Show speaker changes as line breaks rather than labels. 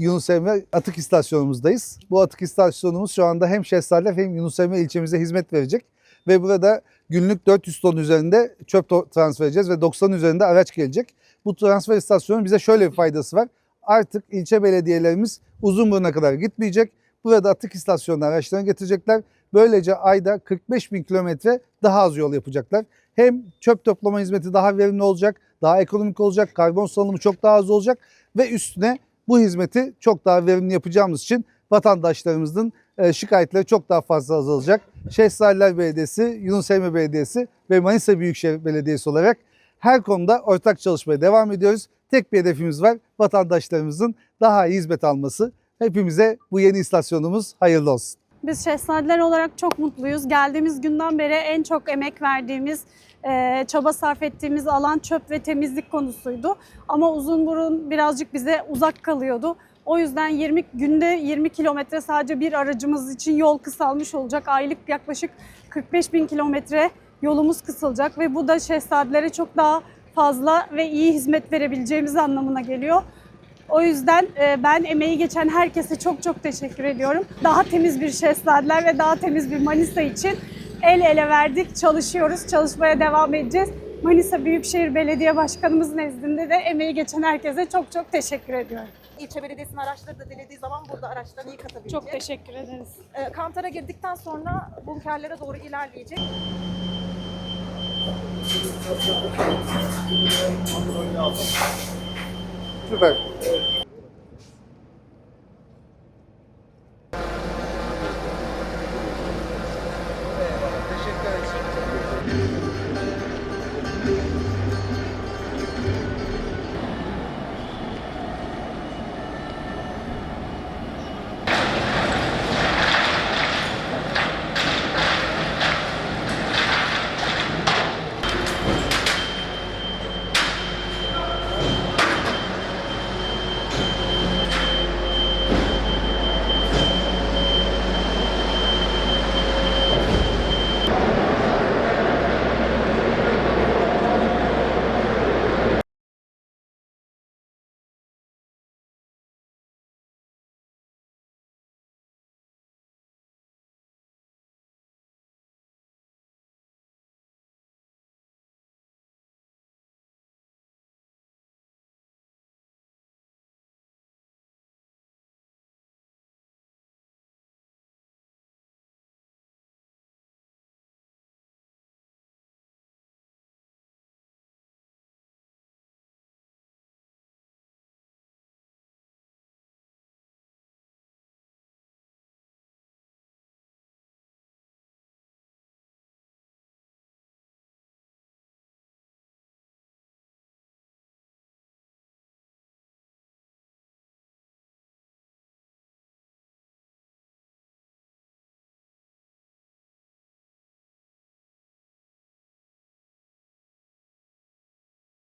Yunus Emre atık istasyonumuzdayız. Bu atık istasyonumuz şu anda hem Şehzade hem Yunus Emre ilçemize hizmet verecek. Ve burada günlük 400 ton üzerinde çöp transfer edeceğiz ve 90 üzerinde araç gelecek. Bu transfer istasyonunun bize şöyle bir faydası var. Artık ilçe belediyelerimiz Uzunburnu'na kadar gitmeyecek. Burada atık istasyonuna araçlarını getirecekler. Böylece ayda 45 bin kilometre daha az yol yapacaklar. Hem çöp toplama hizmeti daha verimli olacak, daha ekonomik olacak, karbon salınımı çok daha az olacak ve üstüne bu hizmeti çok daha verimli yapacağımız için vatandaşlarımızın e, şikayetleri çok daha fazla azalacak. Şehzadeler Belediyesi, Yunus Emre Belediyesi ve Manisa Büyükşehir Belediyesi olarak her konuda ortak çalışmaya devam ediyoruz. Tek bir hedefimiz var. Vatandaşlarımızın daha iyi hizmet alması. Hepimize bu yeni istasyonumuz hayırlı olsun.
Biz şehzadeler olarak çok mutluyuz. Geldiğimiz günden beri en çok emek verdiğimiz, e, çaba sarf ettiğimiz alan çöp ve temizlik konusuydu. Ama Uzunburun birazcık bize uzak kalıyordu. O yüzden 20 günde 20 kilometre sadece bir aracımız için yol kısalmış olacak. Aylık yaklaşık 45 bin kilometre yolumuz kısılacak ve bu da şehzadelere çok daha fazla ve iyi hizmet verebileceğimiz anlamına geliyor. O yüzden e, ben emeği geçen herkese çok çok teşekkür ediyorum. Daha temiz bir Şehzadeler ve daha temiz bir Manisa için el ele verdik, çalışıyoruz, çalışmaya devam edeceğiz. Manisa Büyükşehir Belediye Başkanımız nezdinde de emeği geçen herkese çok çok teşekkür ediyorum.
İlçe belediyesinin araçları da dilediği zaman burada araçlarını yıkatabilecek.
Çok teşekkür ederiz.
Ee, Kantara girdikten sonra bunkerlere doğru ilerleyecek.
是的。